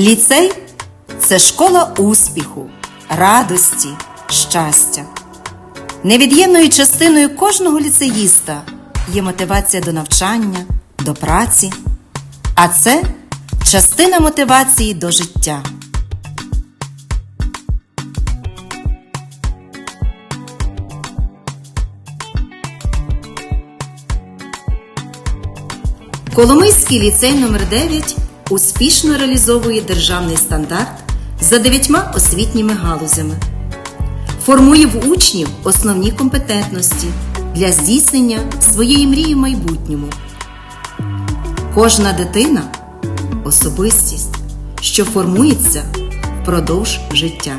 Ліцей це школа успіху, радості, щастя. Невід'ємною частиною кожного ліцеїста є мотивація до навчання, до праці, а це частина мотивації до життя. Коломийський ліцей номер 9 успішно реалізовує державний стандарт за дев'ятьма освітніми галузями, формує в учнів основні компетентності для здійснення своєї мрії в майбутньому. Кожна дитина особистість, що формується впродовж життя.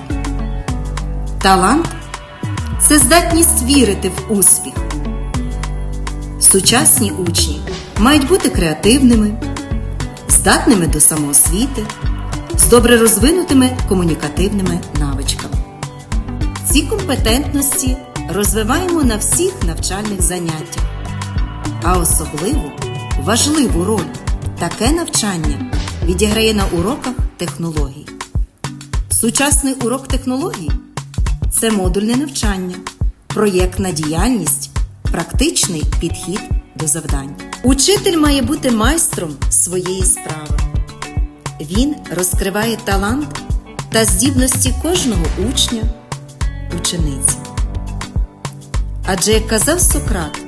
Талант це здатність вірити в успіх. Сучасні учні мають бути креативними, здатними до самоосвіти, з добре розвинутими комунікативними навичками. Ці компетентності розвиваємо на всіх навчальних заняттях, а особливо важливу роль таке навчання відіграє на уроках технологій. Сучасний урок технологій це модульне навчання, проєктна діяльність, практичний підхід до завдань. Учитель має бути майстром своєї справи. Він розкриває талант та здібності кожного учня, учениці. Адже, як казав Сократ,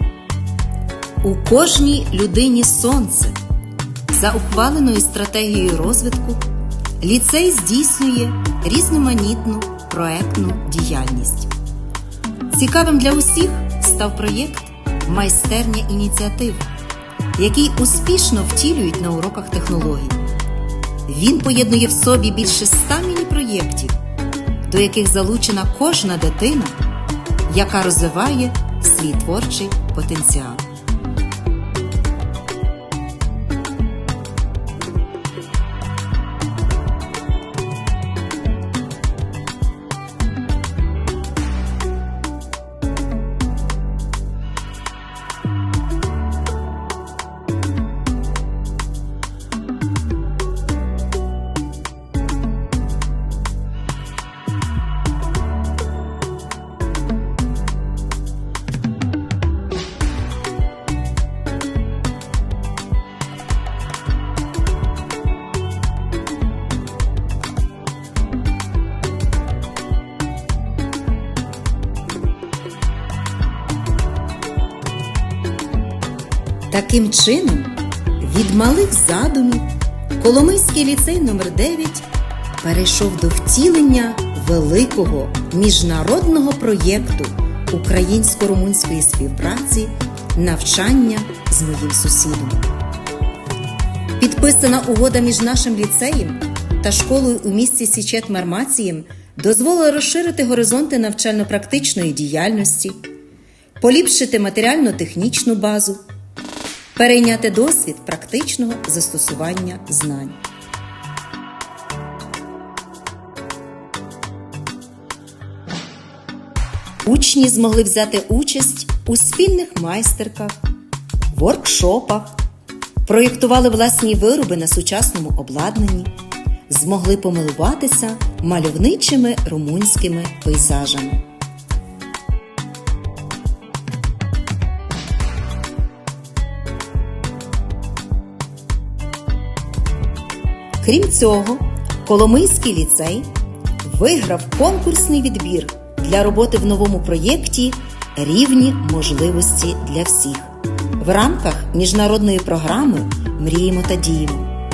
у кожній людині сонце за ухваленою стратегією розвитку ліцей здійснює різноманітну проектну діяльність. Цікавим для усіх став проєкт Майстерня ініціатив, який успішно втілюють на уроках технологій. Він поєднує в собі більше ста міні-проєктів, до яких залучена кожна дитина, яка розвиває свій творчий потенціал. Таким чином, від малих задумів Коломийський ліцей номер 9 перейшов до втілення великого міжнародного проєкту українсько-румунської співпраці навчання з моїм сусідом. Підписана угода між нашим ліцеєм та школою у місті Січет Мармацієм дозволила розширити горизонти навчально-практичної діяльності, поліпшити матеріально-технічну базу, перейняти досвід практичного застосування знань. Учні змогли взяти участь у спільних майстерках, воркшопах, проєктували власні вироби на сучасному обладнанні, змогли помилуватися мальовничими румунськими пейзажами. Крім цього, Коломийський ліцей виграв конкурсний відбір для роботи в новому проєкті Рівні можливості для всіх в рамках міжнародної програми Мріємо та діємо.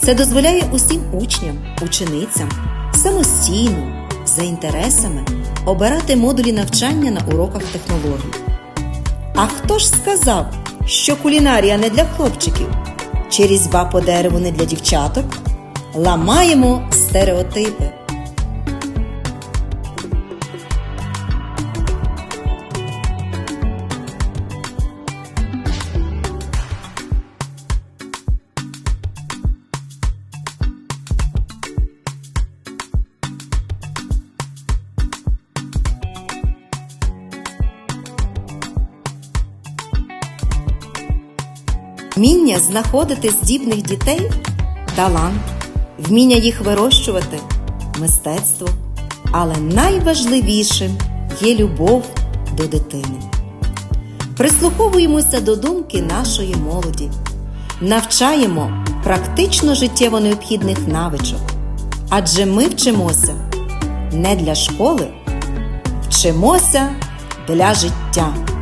Це дозволяє усім учням, ученицям самостійно, за інтересами обирати модулі навчання на уроках технологій. А хто ж сказав, що кулінарія не для хлопчиків? Чи різьба по дереву не для дівчаток? Ламаємо стереотипи. Вміння знаходити здібних дітей талант, вміння їх вирощувати, мистецтво. Але найважливішим є любов до дитини. Прислуховуємося до думки нашої молоді, навчаємо практично життєво необхідних навичок, адже ми вчимося не для школи, вчимося для життя.